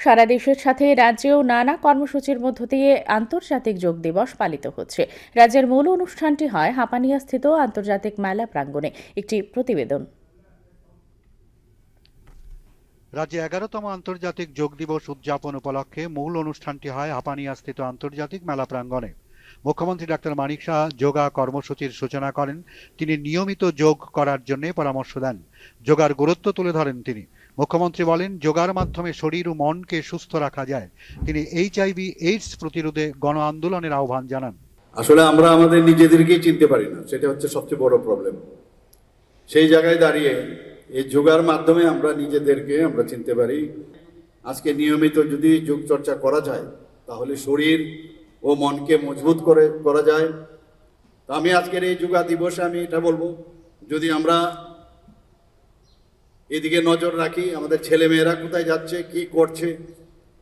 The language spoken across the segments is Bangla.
সারা দেশের সাথে রাজ্যেও নানা কর্মসূচির মধ্য দিয়ে আন্তর্জাতিক যোগ দিবস পালিত হচ্ছে। রাজ্যের মূল অনুষ্ঠানটি হয় হাপানিয়াস্থিত আন্তর্জাতিক মেলা প্রাঙ্গণে। একটি প্রতিবেদন। রাজ্যে এগারোতম আন্তর্জাতিক যোগ দিবস উদযাপন উপলক্ষে মূল অনুষ্ঠানটি হয় হাপানিয়াস্থিত আন্তর্জাতিক মেলা প্রাঙ্গণে। মুখ্যমন্ত্রী ডাক্তার মানিক শাহ যোগা কর্মসূচির সূচনা করেন। তিনি নিয়মিত যোগ করার জন্য পরামর্শ দেন। যোগার গুরুত্ব তুলে ধরেন তিনি। মুখ্যমন্ত্রী বলেন, যোগার মাধ্যমে শরীর ও মনকে সুস্থ রাখা যায়। তিনি এইচআইভি, এইডস প্রতিরোধে গণ আন্দোলনের আহ্বান জানান। আসলে আমরা আমাদের নিজেদেরকেই চিনতে পারি না। সেটা হচ্ছে সবচেয়ে বড় প্রবলেম সেই জায়গায় দাঁড়িয়ে এই যোগার মাধ্যমে আমরা নিজেদেরকে আমরা চিনতে পারি। আজকে নিয়মিত যদি যোগ চর্চা করা যায়, তাহলে শরীর ও মনকে মজবুত করে, করা যায়। আমি আজকের এই যোগা দিবসে আমি এটা বলব, যদি আমরা এদিকে নজর রাখি আমাদের ছেলে মেয়েরা কোথায় যাচ্ছে, কি করছে,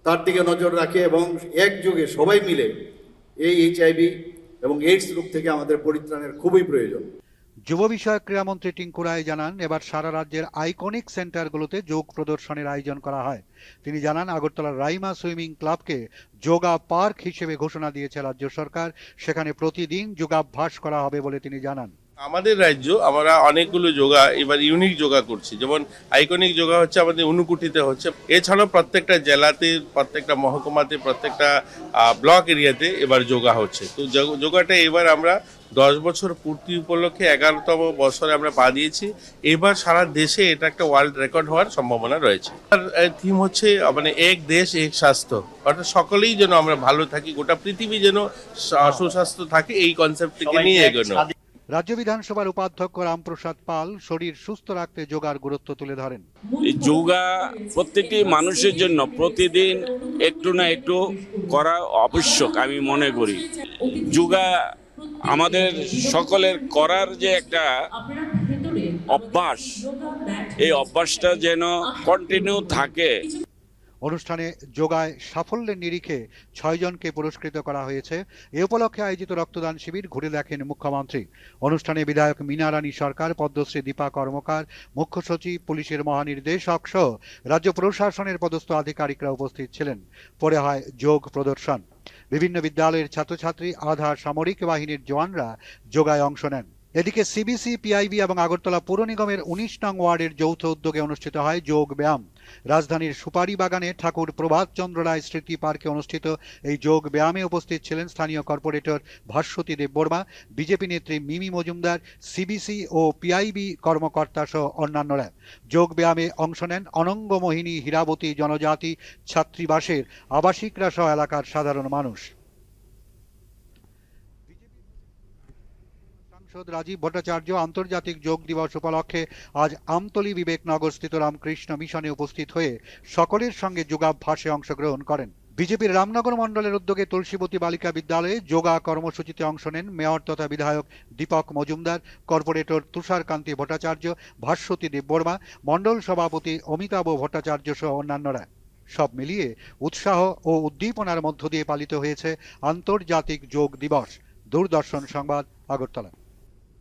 তার দিকে নজর রাখি এবং একযোগে সবাই মিলে এই এইচআইভি এবং এইডস রোগ থেকে আমাদের পরিত্রাণের খুবই প্রয়োজন। যুব বিষয়ক ক্রীড়ামন্ত্রী টিঙ্কু রায় জানান, এবার সারা রাজ্যের আইকনিক সেন্টারগুলোতে যোগ প্রদর্শনের আয়োজন করা হয়। তিনি জানান, আগরতলার রাইমা সুইমিং ক্লাবকে যোগা পার্ক হিসেবে ঘোষণা দিয়েছে রাজ্য সরকার। সেখানে প্রতিদিন যোগাভ্যাস করা হবে বলে তিনি জানান। আমাদের রাজ্য আমরা অনেকগুলো যোগা এবার ইউনিক যোগা করছি। যেমন আইকনিক যোগা হচ্ছে আমাদের অনুকুটিতে হচ্ছে। এছাড়াও প্রত্যেকটা জেলাতে প্রত্যেকটা মহকুমাতে প্রত্যেকটা ব্লক এরিয়াতে এবার যোগা হচ্ছে। তো যোগাটা এবার আমরা দশ বছর পূর্তি উপলক্ষে এগারোতম বছরে আমরা পা দিয়েছি। এবার সারা দেশে এটা একটা ওয়ার্ল্ড রেকর্ড হওয়ার সম্ভাবনা রয়েছে। আর থিম হচ্ছে মানে এক দেশ এক স্বাস্থ্য। অর্থাৎ সকলেই যেন আমরা ভালো থাকি গোটা পৃথিবী যেন সুস্বাস্থ্য থাকে এই কনসেপ্ট থেকে নিয়ে এগোনো। রাজ্য বিধানসভার উপাধ্যক্ষ রামপ্রসাদ পাল শরীর সুস্থ রাখতে যোগার গুরুত্ব তুলে ধরেন। এই যোগা প্রত্যেকটি মানুষের জন্য প্রতিদিন একটু না একটু করা আবশ্যক, আমি মনে করি। যোগা আমাদের সকলের করার যে একটা অভ্যাস, এই অভ্যাসটা যেন কন্টিনিউ থাকে। অনুষ্ঠানে যোগায় সাফল্যের নিরিখে ছয়জনকে পুরস্কৃত করা হয়েছে। এ উপলক্ষে আয়োজিত রক্তদান শিবির ঘুরে দেখেন মুখ্যমন্ত্রী। অনুষ্ঠানে বিধায়ক মীনা রানী সরকার, পদ্মশ্রী দীপা কর্মকার, মুখ্য সচিব, পুলিশের মহানির্দেশক সহ রাজ্য প্রশাসনের পদস্থ আধিকারিকরা উপস্থিত ছিলেন। পরে হয় যোগ প্রদর্শন। বিভিন্ন বিদ্যালয়ের ছাত্রছাত্রী আধা সামরিক বাহিনীর জওয়ানরা যোগায় অংশ নেন। এদিকে সিবিসি পিআইবি এবং আগরতলা পৌর নিগমের উনিশ নং ওয়ার্ডের যৌথ উদ্যোগে অনুষ্ঠিত হয় যোগ ব্যায়াম। রাজধানীর সুপারি বাগানে ঠাকুর প্রভাত চন্দ্র রায় স্মৃতি পার্কে অনুষ্ঠিত এই যোগ ব্যায়ামে উপস্থিত ছিলেন স্থানীয় কর্পোরেটর ভাস্বতী দেববর্মা বিজেপি নেত্রী মিমি মজুমদার সিবিসি ও পিআইবি কর্মকর্তা সহ অন্যান্যরা। যোগ ব্যায়ামে অংশ নেন অনঙ্গ মোহিনী হীরাবতী জনজাতি ছাত্রীবাসের, আবাসিকরা সহ এলাকার সাধারণ মানুষ। সাংসদ রাজীব ভট্টাচার্য আন্তর্জাতিক যোগ দিবস উপলক্ষে আজ আমতলী বিবেকনগর স্থিত রামকৃষ্ণ মিশনে উপস্থিত হয়ে সকলের সঙ্গে যোগাভ্যাসে অংশগ্রহণ করেন। বিজেপির রামনগর মণ্ডলের উদ্যোগে তুলসীবতী বালিকা বিদ্যালয়ে যোগা কর্মসূচিতে অংশ নেন মেয়র তথা বিধায়ক দীপক মজুমদার, কর্পোরেটর তুষারকান্তি ভট্টাচার্য, ভাস্বতী দেববর্মা, মণ্ডল সভাপতি অমিতাভ ভট্টাচার্য সহ অন্যান্যরা। সব মিলিয়ে উৎসাহ ও উদ্দীপনার মধ্য দিয়ে পালিত হয়েছে আন্তর্জাতিক যোগ দিবস। দূরদর্শন সংবাদ, আগরতলা।